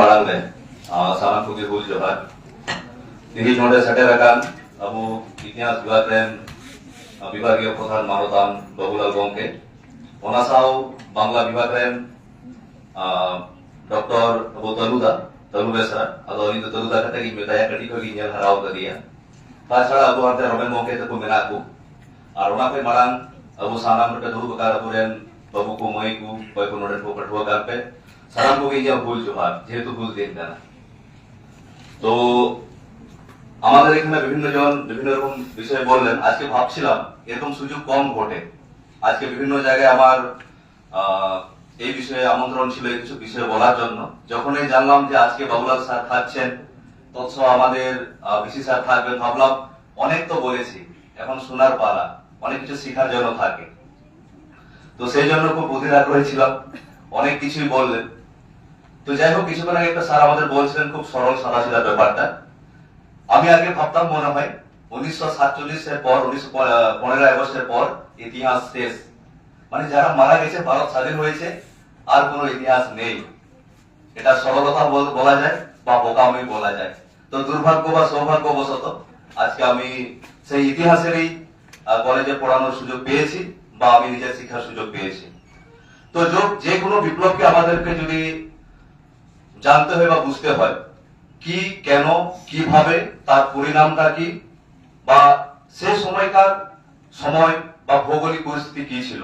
ಮಾಡಂದೆ ಸಾಲಂ ಕುಗಿ ಹುಲ್ ಜೋಹಾರ್ ತಿಗಿ ನೋಡೆ ಸಟೆರಕಾನ್ ಅಬು ಇತಿಹಾಸ ವಿಭಾಗ ರೆನ್ ವಿಭಾಗೀಯ ಪ್ರಧಾನ ಮಾರುತಾನ್ ಬಾಬುಲಾಲ್ ಗೋಂಕೆ ᱚᱱᱟ ᱥᱟᱶ ᱵᱟᱝᱞᱟ ᱵᱤᱵᱷᱟᱜᱽ ᱨᱮᱱ ᱰᱚᱠᱴᱚᱨ ᱟᱵᱚ ᱛᱟᱞᱩᱫᱟ ᱛᱟᱞᱩ ᱵᱮᱥᱨᱟ ᱟᱫᱚ ᱩᱱᱤ ᱫᱚ ᱛᱟᱞᱩᱫᱟ ᱠᱟᱛᱮ ᱜᱮ ᱢᱮᱛᱟᱭᱟ ᱠᱟᱹᱴᱤᱡ ᱠᱷᱚᱱ ᱜᱮ ᱧᱮᱞ ᱦᱟᱨᱟᱣ ᱠᱟᱫᱮᱭᱟ ᱛᱟᱪᱷᱟᱲᱟ ᱟᱵᱚ ᱦᱟᱱᱛᱮ ᱨᱚᱵᱮᱱ ᱜᱚᱝᱠᱮ ᱛᱟᱠᱚ ᱢᱮᱱᱟᱜ ᱠᱚ ᱟᱨ ᱚᱱᱟ ᱠᱷᱚᱱ ᱢᱟᱲᱟᱝ ᱟᱵᱚ ᱥᱟᱱᱟᱢ ᱨᱮ ᱫᱩᱲᱩᱵ ᱟᱠᱟᱫ ᱟᱵᱚᱨᱮᱱ ᱵᱟᱹᱵᱩ ᱠᱚ ᱢᱟᱹᱭ ᱠᱚ ᱚᱠᱚᱭ ᱠᱚ ᱱᱚᱰᱮ ᱠᱚ ᱯᱟᱹᱴᱷᱩᱣᱟᱹ ᱠᱟᱱ ᱯᱮ সালাম বগিয়া ভুল জোহার যেহেতু ভুল দিন তারা। তো আমাদের এখানে বিভিন্ন জন বিভিন্ন রকম বিষয়ে বললেন, আজকে ভাবছিলাম এরকম সুযোগ কম ঘটে। আজকে বিভিন্ন জায়গায় আমার এই বিষয়ে আমন্ত্রণ ছিল কিছু বিষয়ে বলার জন্য। যখনই জানলাম যে আজকে বাবুলাল স্যার থাকছেন, তৎসহ আমাদের বিশি স্যার থাকবেন, ভাবলাম অনেক তো বলেছি, এখন শোনার পালা, অনেক কিছু শেখার জন্য থাকে। তো সেই জন্য খুব অধীর আগ্রহী ছিলাম, অনেক কিছুই বললেন। তো যাই হোক, কিছুক্ষণ আগে একটা স্যার আমাদের বলছিলেন খুব সরল সাদা সিধা ব্যাপারটা। আমি আগে ভাবতাম মনে হয় উনিশশো সাতচল্লিশের পর, উনিশশো পনেরোই আগস্টের পর ইতিহাস শেষ। মানে যারা মারা গেছে, ভারত স্বাধীন হয়েছে, আর কোনো ইতিহাস নেই। এটা সরলতা বল- যায় বা বোকামি বলা যায়। তো দুর্ভাগ্য বা সৌভাগ্যবশত আজকে আমি সেই ইতিহাসেরই কলেজে পড়ানোর সুযোগ পেয়েছি বা আমি নিজের শিক্ষার সুযোগ পেয়েছি। তো যে কোনো বিপ্লবকে আমাদেরকে যদি জানতে হয় বা বুঝতে হয় কি, কেন, কীভাবে, তার পরিণামটা কি, বা সে সময়কার সময় বা ভৌগোলিক পরিস্থিতি কি ছিল?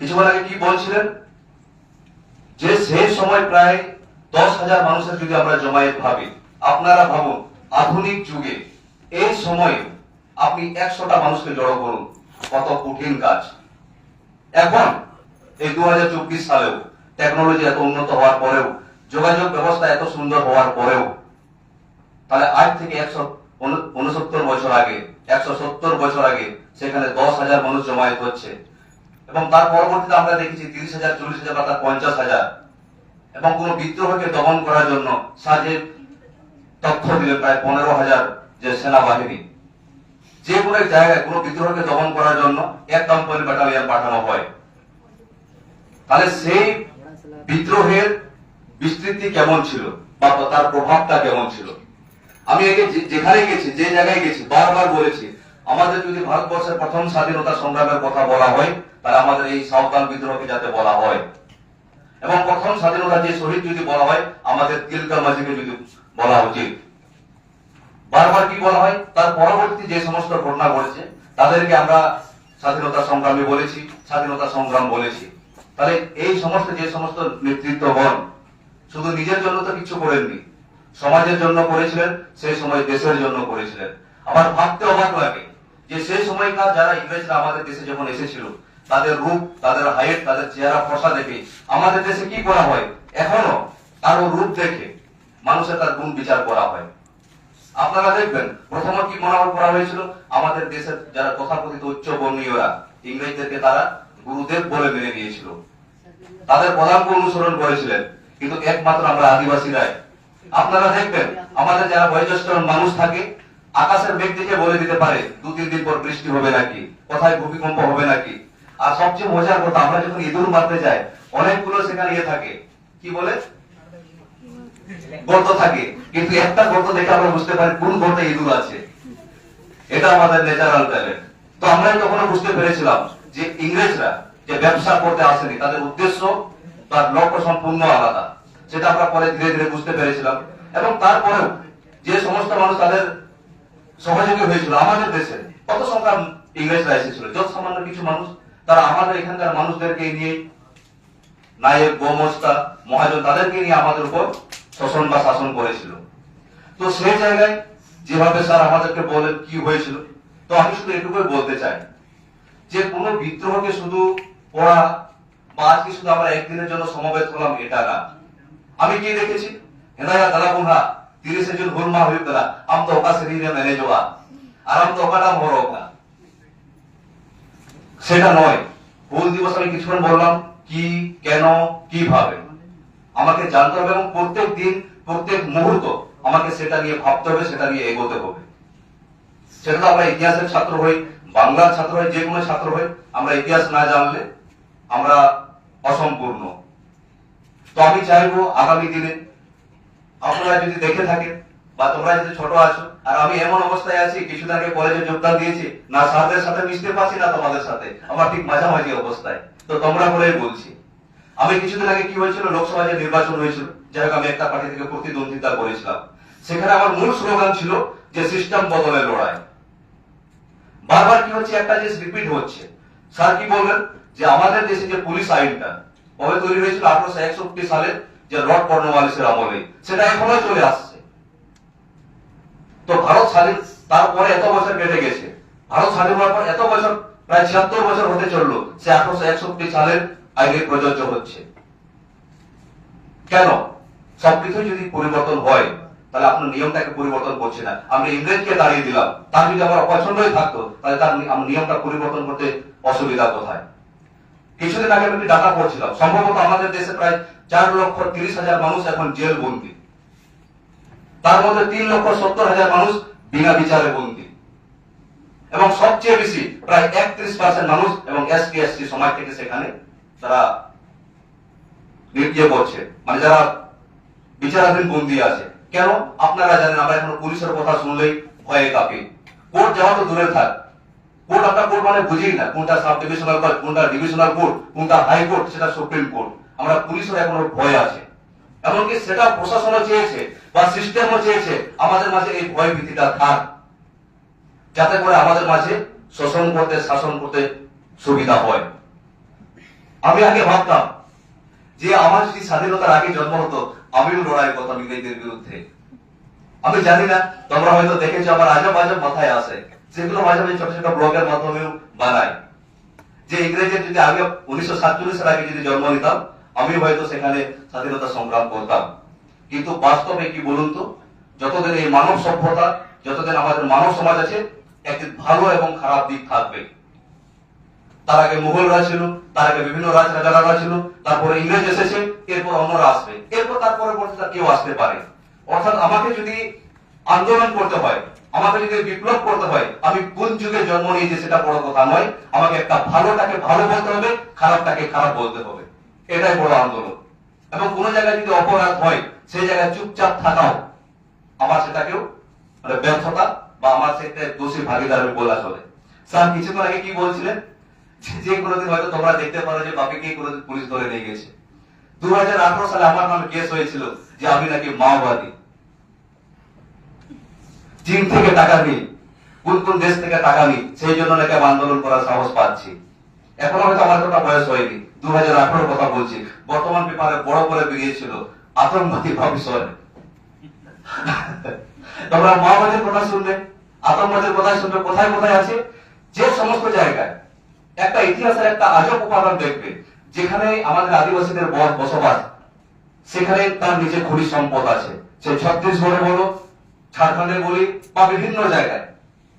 কিছুক্ষণ আগে কি বলছিলেন? যে সেই সময় প্রায় দশ হাজার মানুষের যদি আমরা জমায়েত ভাবি, আপনারা ভাবুন, আধুনিক যুগে এই সময়ে আপনি একশোটা মানুষকে জড়ো করুন। কত কঠিন কাজ। এখন, এই দু হাজার চব্বিশ সালেও টেকনোলজি এত উন্নত হওয়ার পরেও যোগাযোগ ব্যবস্থা এত সুন্দর হওয়ার পরেও, তাহলে আজ থেকে একশো উনসত্তর বছর আগে, একশো সত্তর বছর আগে সেখানে দশ হাজার মানুষ জমায়েত হচ্ছে। এবং তার পরবর্তীতে আমরা দেখেছি তিরিশ হাজার, চল্লিশ হাজার বা তার পঞ্চাশ হাজার। এবং কোন বিদ্রোহকে দমন করার জন্য সাজে তথ্য দিলেন প্রায় পনেরো হাজার যে সেনাবাহিনী। যে কোনো এক জায়গায় কোনো বিদ্রোহকে দমন করার জন্য এক কোম্পানি ব্যাটালিয়ন পাঠানো হয়। তাহলে সেই বিদ্রোহের বিস্তৃতি কেমন ছিল বা তার প্রভাবটা কেমন ছিল? আমি একে যেখানে গেছি, যে জায়গায় গেছি, বারবার বলেছি, আমাদের যদি ভারতবর্ষের প্রথম স্বাধীনতা সংগ্রামের কথা বলা হয়, তাহলে আমাদের এই সাঁওতাল বিদ্রোহকে যাতে বলা হয়। এবং প্রথম স্বাধীনতা যে শহীদ যদি বলা হয়, আমাদের তিলকা মাঝিকে যদি বলা উচিত। বারবার কি বলা হয়? তার পরবর্তী যে সমস্ত ঘটনা ঘটেছে, তাদেরকে আমরা স্বাধীনতা সংগ্রামী বলেছি, স্বাধীনতা সংগ্রাম বলেছি। তাহলে এই সমস্ত, যে সমস্ত নেতৃত্ব নেতৃত্বগণ শুধু নিজের জন্য তো কিছু করেননি। সমাজের জন্য করেছিলেন সেই সময় দেশের জন্য করেছিলেন। আমার ভাবতে অবাক লাগে যে সেই সময়কার যারা ইংরেজরা আমাদের দেশে যখন এসেছিল, তাদের রূপ, তাদের হাইট, তাদের চেহারা ফসা দেখে আমাদের দেশে কি করা হয়? এখনও ও রূপ দেখে মানুষের তার গুণ বিচার করা হয়। আপনারা দেখবেন প্রথমে কি মনোভাব করা হয়েছিল? আমাদের দেশের যারা তথাকথিত উচ্চ বর্ণীয়রা, ইংরেজদেরকে তারা গুরুদেব বলে মেনে নিয়েছিল। তাদের পদাঙ্ক অনুসরণ করেছিলেন। কিন্তু একমাত্র আমরা আদিবাসীরাই আপনারা দেখবেন, আমাদের যারা বয়োজ্যেষ্ঠ মানুষ থাকে, আকাশের দেখে বলে দিতে পারে দু তিন দিন পর বৃষ্টি হবে নাকি, কোথায় ভূমিকম্প হবে নাকি। আর সবচেয়ে মজার কথা, আমরা যখন ইঁদুর মারতে যাই, অনেকগুলো সেখানে ইয়ে থাকে। কি বলে? গর্ত থাকে। কিন্তু একটা গর্ত দেখে আমরা বুঝতে পারি কোন গর্তে ইঁদুর আছে। এটা আমাদের ন্যাচারাল ট্যালেন্ট তো আমরা তখন বুঝতে পেরেছিলাম যে ইংরেজরা যে ব্যবসা করতে আসেনি, তাদের উদ্দেশ্য তার লক্ষ্য সম্পূর্ণ আলাদা। সেটা আমরা পরে ধীরে ধীরে বুঝতে পেরেছিলাম। এবং তারপরেও যে সমস্ত মানুষ তাদের সহযোগী হয়েছিল আমাদের দেশে, কত সংখ্যা ইংরেজরা এসেছিল যত সামান্য কিছু মানুষ, তারা আমাদের এখানকার মানুষদেরকে নিয়ে নায়ক গোমস্তা, মহাজন, তাদেরকে নিয়ে আমাদের উপর শোষণ বা শাসন করেছিল। তো সেই জায়গায় যেভাবে স্যার আমাদেরকে বলেন কি হয়েছিল, তো আমি শুধু এটুকুই বলতে চাই যে কোনো বিদ্রোহকে শুধু পড়া বা আজকে শুধু আমরা একদিনের জন্য সমবেত হলাম, এটা না। আমি কি দেখেছি? দালা বুনহা তিরিশে জুন হুলমা হয়ে গেলা। আম তো ওকা শরীরে মেনে যাওয়া। আর আম তো ওকাটা মর ওকা। সেটা নয়। হুল দিবস আমি কিছুক্ষণ বললাম, কি, কেন, কীভাবে? আমাকে জানতে হবে এবং প্রত্যেক দিন, প্রত্যেক মুহূর্ত আমাকে সেটা নিয়ে ভাবতে হবে, সেটা নিয়ে এগোতে হবে। সেটা তো আমরা ইতিহাসের ছাত্র হই, বাংলার ছাত্র হই, যে কোনো ছাত্র হই, আমরা ইতিহাস না জানলে আমরা অসম্পূর্ণ। তো আমি চাইব আগামী দিনে আপনারা যদি দেখে থাকেন বা তোমরা যদি ছোট আছো, আর আমি এমন অবস্থায় আছি, কিছুদিন আগে কলেজে যোগদান দিয়েছি, না স্যারদের সাথে মিশতে পারছি না তোমাদের সাথে, আমার ঠিক মাঝামাঝি অবস্থায়। তো তোমরা বলেই বলছি। আমি কিছুদিন আগে কি হয়েছিল, লোকসভা যে নির্বাচন হয়েছিল, যাই হোক, আমি একটা পার্টি থেকে প্রতিদ্বন্দ্বিতা করেছিলাম। সেখানে আমার মূল স্লোগান ছিল যে সিস্টেম বদলের লড়াই। বারবার কি হচ্ছে, একটা জিনিস রিপিট হচ্ছে। স্যার কি বললেন? যে আমাদের দেশে যে পুলিশ আইনটা কবে তৈরি হয়েছিল? আঠারোশো একষট্টি সালে যে লর্ড কর্নওয়ালিসের আমলে। সেটা এখনও চলে আসছে। তো ভারত স্বাধীন, তারপরে এত বছর কেটে গেছে। ভারত স্বাধীন হওয়ার পর এত বছর, প্রায় ছিয়াত্তর বছর হতে চলল সে আঠারোশো একষট্টি সালের আইনে প্রযোজ্য হচ্ছে। কেন? সবকিছু যদি পরিবর্তন হয়, তাহলে আপনার নিয়মটাকে পরিবর্তন করছে না। আমরা ইংরেজকে দাঁড়িয়ে দিলাম। তার যদি আমার অপছন্দই থাকতো, তাহলে তার নিয়মটা পরিবর্তন করতে অসুবিধা কোথায়? কিছুদিন আগে আমি ডাটা পড়ছিলাম সম্ভবত আমাদের দেশে প্রায় চার লক্ষ তিরিশ হাজার মানুষ এখন জেল বন্দী। তার মধ্যে তিন লক্ষ সত্তর হাজার মানুষ বিনা বিচারে বন্দী। এবং সবচেয়ে বেশি, প্রায় একত্রিশ পার্সেন্ট মানুষ এবং এসটি এসটি সমাজ থেকে সেখানে তারা নির্যাতন করছে মানে যারা বিচারাধীন বন্দী আছে। কেন? আপনারা জানেন, আমরা এখন পুলিশের কথা শুনলেই ভয়ে কাঁপি। কোর্ট যাওয়া তো দূরে থাক। কোর্ট আমরা কোর্ট মানে বুঝি না কোনটা সাব ডিভিশনাল কোর্ট কোনটা ডিভিশনাল কোর্ট কোনটা হাই কোর্ট সেটা সুপ্রিম কোর্ট আমরা পুলিশের এখনও ভয় আছে। এমনকি সেটা প্রশাসনও চেয়েছে বা সিস্টেমও চেয়েছে আমাদের মাঝে এই ভয় ভীতিটা থাক। যাতে করে আমাদের মাঝে শোষণ করতে, শাসন করতে সুবিধা হয়। আমি আগে ভাবতাম যে আমার যদি স্বাধীনতার আগে জন্ম হতো, আমিও লড়াই করতাম ইংরেজদের বিরুদ্ধে। আমি জানি না, তোমরা হয়তো দেখেছ আমার আজব আজব মাথায় আসে। সেগুলো মাঝে মাঝে ছোট ছোট ব্লগের মাধ্যমেও বানাই যে ইংরেজের যদি আগে উনিশশো সাতচল্লিশের আগে যদি জন্ম নিতাম আমি হয়তো সেখানে স্বাধীনতা সংগ্রাম করতাম। কিন্তু বাস্তবে কি বলুন তো? যতদিন এই মানব সভ্যতা, যতদিন আমাদের মানব সমাজ আছে একটি ভালো এবং খারাপ দিক থাকবে। তার আগে মুঘলরা ছিল, তার আগে বিভিন্ন রাজ রাজারা ছিল, তারপরে ইংরেজ এসেছে, এরপর অন্যরা আসবে। এরপর তারপরে কেউ আসতে পারে। অর্থাৎ আমাকে যদি আন্দোলন করতে হয় যদি বিপ্লব করতে হয়, আমি কোন যুগে জন্ম নিয়েছি সেটা বড় কথা নয়। আমাকে একটা ভালোটাকে ভালো বলতে হবে, খারাপটাকে খারাপ বলতে হবে। এটাই বড় আন্দোলন। এবং কোন জায়গায় যদি অপরাধ হয়, সেই জায়গায় চুপচাপ থাকাও আমার সেটাকেও মানে ব্যর্থতা বা আমার সেটা দোষী ভাগিদার বলা চলে। স্যার, কিছুক্ষণ আগে কি বলছিলেন? যে- যে কোনোদিন হয়তো তোমরা দেখতে পারো যে বাপিকে কোনোদিন পুলিশ ধরে নিয়ে গেছে। দু হাজার আঠারো সালে আমার নামে কেস হয়েছিল যে আমি নাকি মাওবাদী। চীন থেকে টাকা নিই কোন কোন দেশ থেকে টাকা নিই সেই জন্য নাকি আন্দোলন করার সাহস পাচ্ছি। এখন হয়তো আমার কথা বয়স হয়নি দু হাজার আঠারো কথা বলছি। বর্তমান পেপারে বড় করে বেরিয়েছিল, আতঙ্কবাদী ভবিষ্যৎ তোমরা মাওবাদের কথা শুনবে আতঙ্কবাদের কথা শুনবে কোথায় কোথায় আছে? যে সমস্ত জায়গায়, একটা ইতিহাসের একটা আজব উপাদান দেখবে, যেখানে আমাদের আদিবাসীদের বসবাস, সেখানে তার নিজের খনিজ সম্পদ আছে। সে ছত্তিশগড়ে বলো ঝাড়খণ্ডে বলি বা বিভিন্ন জায়গায়।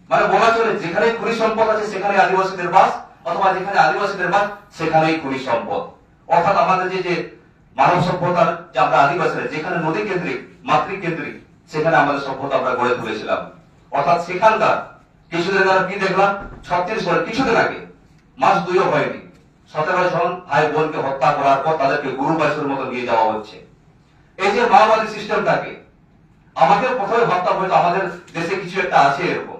মানে বলা চলে যেখানে খনিজ সম্পদ আছে সেখানে আদিবাসীদের বাস, অথবা যেখানে আদিবাসীদের বাস, সেখানেই খনিজ সম্পদ। অর্থাৎ আমাদের যে যে মানব সভ্যতার যে আমরা আদিবাসীরা, যেখানে নদী কেন্দ্রিক, মাতৃ কেন্দ্রিক, সেখানে আমাদের সভ্যতা আমরা গড়ে তুলেছিলাম। অর্থাৎ সেখানকার কিছুদিন আগে কি দেখলাম? ছত্তিশগড়ে কিছুদিন আগে, মাস দুইও হয়নি, সতেরো জন ভাই বোনকে হত্যা করার পর তাদেরকে গুরু বাইশের মতো নিয়ে যাওয়া হচ্ছে। এই যে মাওবাদী সিস্টেমটাকে আমাদের প্রথমে ভাবতাম হয়তো আমাদের দেশে কিছু একটা আছে এরকম।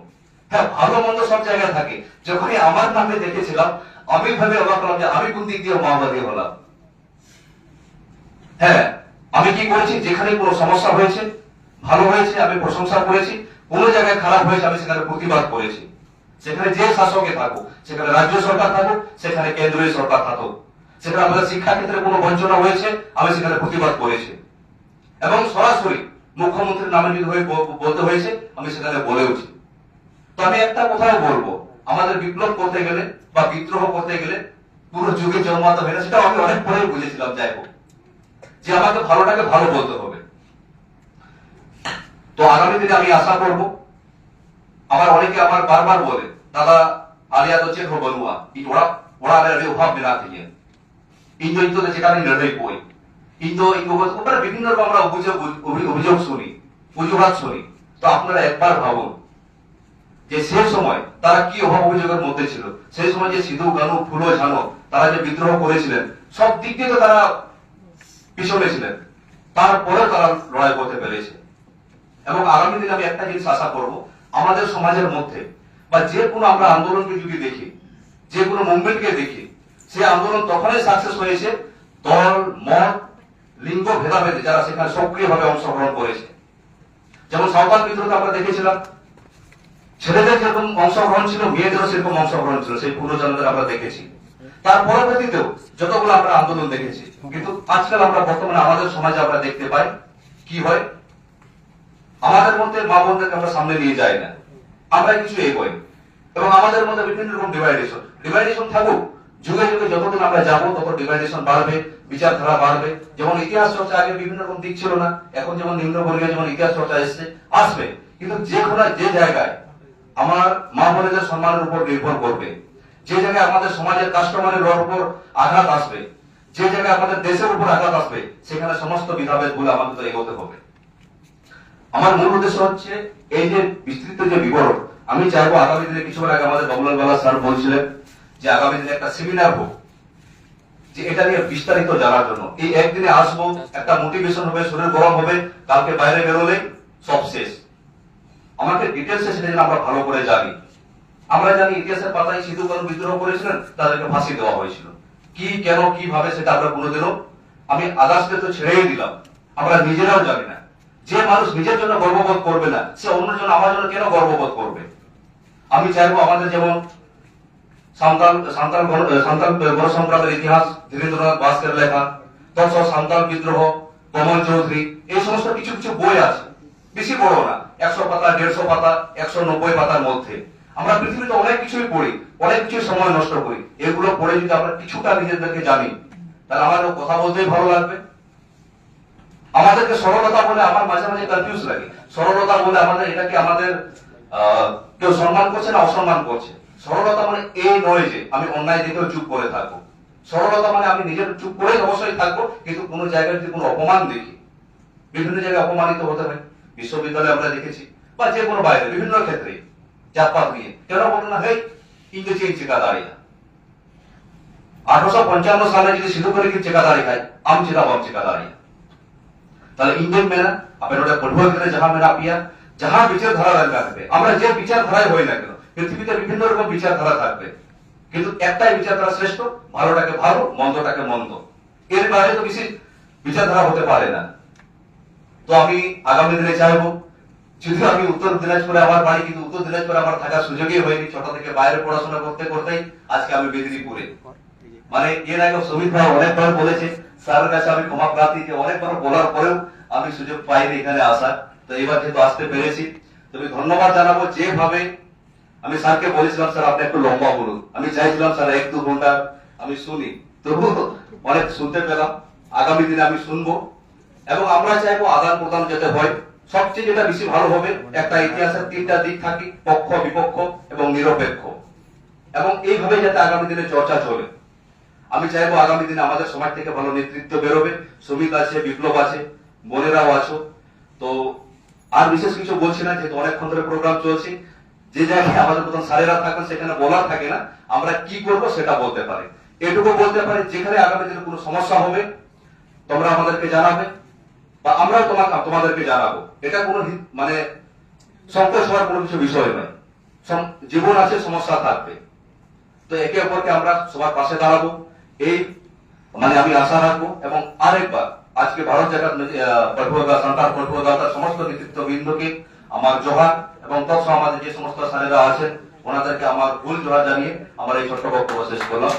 হ্যাঁ ভালো মন্দ সব জায়গায় থাকে। যখনই আমার নামে দেখেছিলাম, আমি ভাবে অবাক হলাম যে আমি কোন দিক দিয়ে মাওবাদী হলাম। হ্যাঁ আমি কি করেছি? যেখানে কোনো সমস্যা হয়েছে, ভালো হয়েছে, আমি প্রশংসা করেছি। কোন জায়গায় খারাপ হয়েছে, আমি সেখানে প্রতিবাদ করেছি। সেখানে যে শাসকে থাকুক, সেখানে রাজ্য সরকার থাকুক, সেখানে কেন্দ্রীয় সরকার থাকুক। সেখানে আমাদের শিক্ষা ক্ষেত্রে কোনো বঞ্চনা হয়েছে, আমি সেখানে প্রতিবাদ করেছি। এবং সরাসরি মুখ্যমন্ত্রীর নামে যদি বলতে হয়েছে, আমি সেখানে বলেওছি তো আমি একটা কথাই বলব, আমাদের বিপ্লব করতে গেলে বা বিদ্রোহ করতে গেলে পুরো যুগে জন্মাতে হয় না, সেটা আমি অনেক পরে বুঝেছিলাম, যাই হোক। যে আমাকে ভালোটাকে ভালো বলতে হবে। তো আগামী দিনে আমি আশা করব আমার অনেকে আমার বারবার বলে, দাদা আলিয়া তো চেহ বলুয়া ওরা ওরা অভাব বিরাট থেকে ইঞ্জয় তো সেখানে নির্ণয় বই হিন্দু এই ওখানে বিভিন্ন রকম আমরা অভিযোগ অভিযোগ শুনি অজুহাত শুনি। তো আপনারা একবার ভাবুন যে সে সময় তারা কি অভাব অভিযোগের মধ্যে ছিল? সে সময় যে সিধু, গানু, ফুলো, ঝানো, তারা যে বিদ্রোহ করেছিলেন, সব দিক দিয়ে তো তারা পিছনে ছিলেন। তারপরে তারা লড়াই করতে পেরেছে। এবং আগামী দিনে আমি একটা জিনিস আশা করব, আমাদের সমাজের মধ্যে বা যে কোনো আমরা আন্দোলনকে যদি দেখি, যে কোনো মুভমেন্টকে দেখি, সে আন্দোলন তখনই সাকসেস হয়েছে। দল, মত লিঙ্গ ভেদাভেদে যারা সেখানে সক্রিয়ভাবে অংশগ্রহণ করেছে। যেমন সাঁওতাল বিদ্রোহকে আমরা দেখেছিলাম। ছেলেদের যেরকম অংশগ্রহণ ছিল, মেয়েদেরও সেরকম অংশগ্রহণ ছিল, সেই পুরোজনদের আমরা দেখেছি। তার পরবর্তীতেও যতগুলো আমরা আন্দোলন দেখেছি, কিন্তু আজকাল আমরা বর্তমানে আমাদের সমাজে আমরা দেখতে পাই, কি হয়? আমাদের মধ্যে মা বোনদেরকে আমরা সামনে নিয়ে যাই না। আমরা কিছু এগোই। এবং আমাদের মধ্যে বিভিন্ন রকম ডিভাইডেশন ডিভাইডেশন থাকুক যুগে যুগে যতদিন আমরা যাব তত ডিভাইডেশন বাড়বে, বিচারধারা বাড়বে। যেমন ইতিহাস চর্চা আগে বিভিন্ন রকম দিক ছিল না, এখন যেমন নিম্নবর্গীয় যেমন ইতিহাস চর্চা এসছে, আসবে। কিন্তু যে কোনো যে জায়গায় আমার মা বোনেদের সম্মানের উপর নির্ভর করবে। যে জায়গায় আমাদের সমাজের কাস্টমারের উপর আঘাত আসবে, যে জায়গায় আমাদের দেশের উপর আঘাত আসবে, সেখানে সমস্ত বিধাভেদ বলে আমাদের এগোতে হবে। আমার মূল উদ্দেশ্য হচ্ছে এই যে বিস্তৃত যে বিবরণ, আমি চাইব আগামী দিনে কিছুক্ষণ আগে আমাদের বাবুলাল বালা স্যার বলছিলেন যে আগামী দিনে একটা সেমিনার হোক, যে এটা নিয়ে বিস্তারিত জানার জন্য। এই একদিনে আসব, একটা মোটিভেশন হবে, শরীর গরম হবে, কালকে বাইরে বেরোলে সব শেষ। আমাকে ডিটেলসে সেটা যেন আমরা ভালো করে জানি। আমরা জানি ইতিহাসের পাতায় সিধু কানু বিদ্রোহ করেছিলেন, তাদেরকে ফাঁসি দেওয়া হয়েছিল। কি, কেন, কীভাবে সেটা আমরা কোনোদিনও আমি আদার্সকে তো ছেড়েই দিলাম। আমরা নিজেরাও জানি না। যে মানুষ নিজের জন্য গর্ববোধ করবে না, সে অন্যের জন্য আমার জন্য কেন গর্ববোধ করবে? আমি চাইব আমাদের যেমন ধীরেন্দ্রনাথ বাস্কের লেখা বিদ্রোহ চৌধুরী, এই সমস্ত কিছু কিছু বই আছে। বেশি বড় না, একশো পাতা, দেড়শো পাতা, একশো নব্বই পাতার মধ্যে। আমরা পৃথিবীতে অনেক কিছুই পড়ি, অনেক কিছু সময় নষ্ট করি। এগুলো পড়ে যদি আমরা কিছুটা নিজেদেরকে জানি, তাহলে আমাদের কথা বলতেই ভালো লাগবে। আমাদেরকে সরলতা বলে আমার মাঝে মাঝে কনফিউজ লাগে। সরলতা বলে আমাদের এটাকে আমাদের কেউ সম্মান করছে না অসম্মান করছে? সরলতা মানে এই নয় যে আমি অন্যায় দেখেও চুপ করে থাকব। সরলতা মানে আমি নিজের চুপ করে অবশ্যই থাকব, কিন্তু কোনো জায়গায় যদি কোনো অপমান দেখি, বিভিন্ন জায়গায় অপমানিত হতে হয়। বিশ্ববিদ্যালয়ে আমরা দেখেছি, বা যে কোনো বাইরে, বিভিন্ন ক্ষেত্রে, জাতপাত নিয়ে। কেন বলতো না, হেই, ইংরেজি চেকা দাঁড়িয়ে আঠারোশো পঞ্চান্ন সালে যদি সিধু করে কি চেকা দাঁড়িয়ে খায়? আম চেকা বাম চেকা দাঁড়িয়ে তাহলে ইন্ডিয়ান মেনা আপনি ওটা পড়ুয়া করে যাহা মেনা পিয়া যাহা বিচারধারা থাকবে। আমরা যে বিচারধারায় হই না কেন পৃথিবীতে বিভিন্ন রকম বিচারধারা থাকবে। কিন্তু একটাই বিচারধারা শ্রেষ্ঠ, ভালোটাকে ভালো, মন্দটাকে মন্দ। এর বাইরে তো বেশি বিচারধারা হতে পারে না। তো আমি আগামী দিনে চাইব যদিও আমি উত্তর দিনাজপুরে আমার বাড়ি কিন্তু উত্তর দিনাজপুরে আমার থাকার সুযোগই হয়নি, ছোট থেকে বাইরে পড়াশোনা করতে করতেই আজকে আমি মেদিনীপুরে। মানে এর আগে সুমিত ভাই অনেকবার বলেছে, স্যারের কাছে আমি ক্ষমা প্রার্থী, যে অনেকবার বলার পরেও আমি সুযোগ পাইনি এখানে আসার। তো এবার যেহেতু আসতে পেরেছি তবে ধন্যবাদ জানাব যেভাবে আমি স্যারকে বলেছিলাম, স্যার, আপনি একটু লম্বা বলুন। আমি চাইছিলাম, স্যার, এক দু ঘণ্টা আমি শুনি। তবু অনেক শুনতে পেলাম। আগামী দিনে আমি শুনব এবং আমরা চাইব আদান প্রদান যাতে হয়। সবচেয়ে যেটা বেশি ভালো হবে, একটা ইতিহাসের তিনটা দিক থাকি, পক্ষ, বিপক্ষ এবং নিরপেক্ষ। এবং এইভাবে যাতে আগামী দিনে চর্চা চলে। আমি চাইব আগামী দিনে আমাদের সমাজ থেকে ভালো নেতৃত্ব বেরোবে। শ্রমিক আছে, বিপ্লব আছে, বোনেরাও আছো। তো আর বিশেষ কিছু বলছি না, যেহেতু অনেকক্ষণ ধরে প্রোগ্রাম চলছে। যে জায়গায় আমাদের প্রথম স্যারেরা থাকবেন সেখানে বলার থাকে না, আমরা কি করব সেটা বলতে পারি। এটুকু বলতে পারি, যেখানে আগামী দিনে কোনো সমস্যা হবে, তোমরা আমাদেরকে জানাবে, বা আমরাও তোমাকে, তোমাদেরকে জানাব। এটা কোনো মানে সংকোচ হওয়ার কোনো কিছু বিষয় নয়। জীবন আছে, সমস্যা থাকবে। তো একে অপরকে আমরা সবার পাশে দাঁড়াবো। এই মানে আমি আশা রাখব। এবং আরেকবার, আজকে ভারত জাগাত পটুয়া সন্তান পটুয়া সমস্ত নেতৃত্ববৃন্দকে আমার জোহার এবং তৎসহ আমাদের যে সমস্ত স্যারেরা আছেন, ওনাদেরকে আমার ভুল জোহার জানিয়ে আমার এই ছোট্ট বক্তব্য শেষ করলাম।